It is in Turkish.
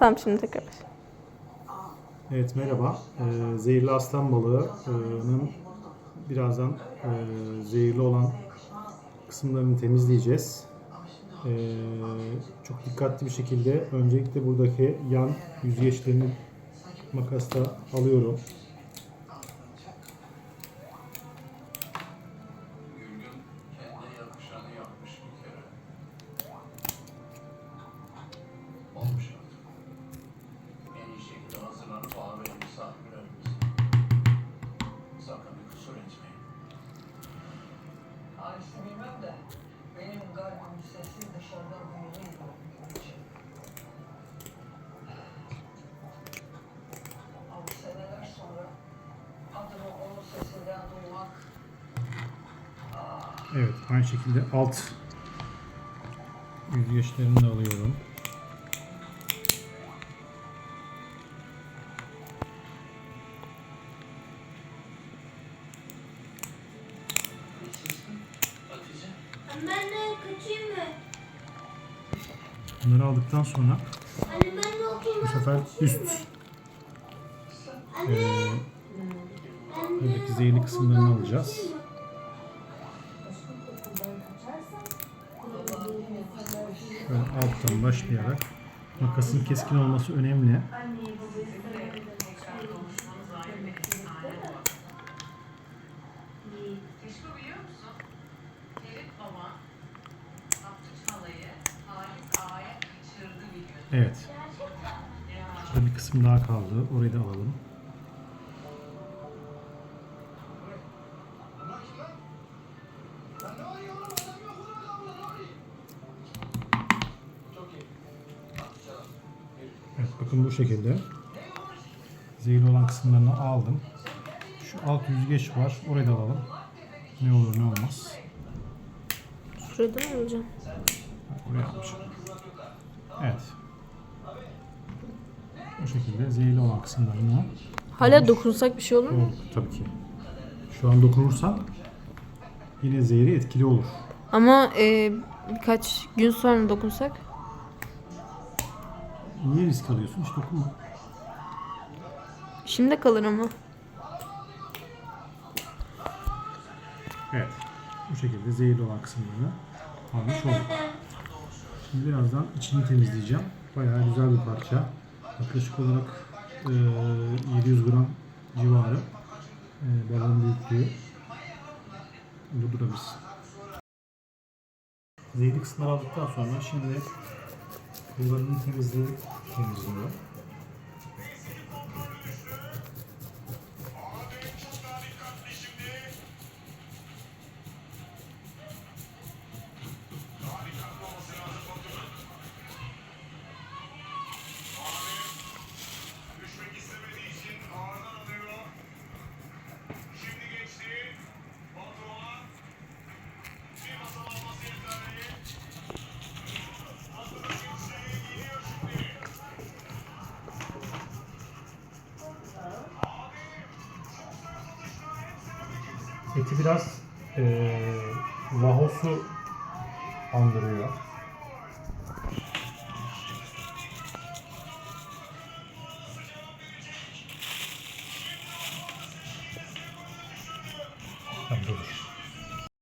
Tamam şimdi tekrar. Evet merhaba. Ee, zehirli aslan balığının birazdan e, zehirli olan kısımlarını temizleyeceğiz. Ee, çok dikkatli bir şekilde öncelikle buradaki yan yüzgeçlerini makasla alıyorum. Ailesi bilmem de benim kalbim sesi dışarıda büyülüydü o gün için. Ama seneler sonra adını onun sesinden duymak Evet aynı şekilde alt yüzgeçlerini de alıyorum. Ben de kaçayım mı? Bunları aldıktan sonra Anne ben de okuldan bu sefer üst Anne, e, buradaki zehirli kısımlarını okuldan alacağız. kaçayım mı? Şöyle alttan başlayarak makasın keskin olması önemli. Keşke Evet. Şurada bir kısım daha kaldı. Orayı da alalım. Evet bakın bu şekilde. Zehirli olan kısımlarını aldım. Şu alt yüzgeç var. Orayı da alalım. Ne olur ne olmaz. Şurada mı alacağım? Oraya almışım. Evet. Bu şekilde zehirli olan kısımlarını Hala dokunsak bir şey olur mu? Olur, tabii ki. Şu an dokunursan yine zehri etkili olur. Ama e, birkaç gün sonra dokunsak. Niye risk alıyorsun? Hiç dokunma. Şimdi kalır ama. Evet. Bu şekilde zehirli olan kısımlarını almış olduk. Şimdi birazdan içini temizleyeceğim. Bayağı güzel bir parça. Yaklaşık olarak eee, 700 gram civarı eee balon büyüklüğü. Burada durabilirsin. Zehirli kısımları aldıktan sonra şimdi kullarının temizliği temizliyor. Eti biraz e, lahosu andırıyor. Tamam, dur.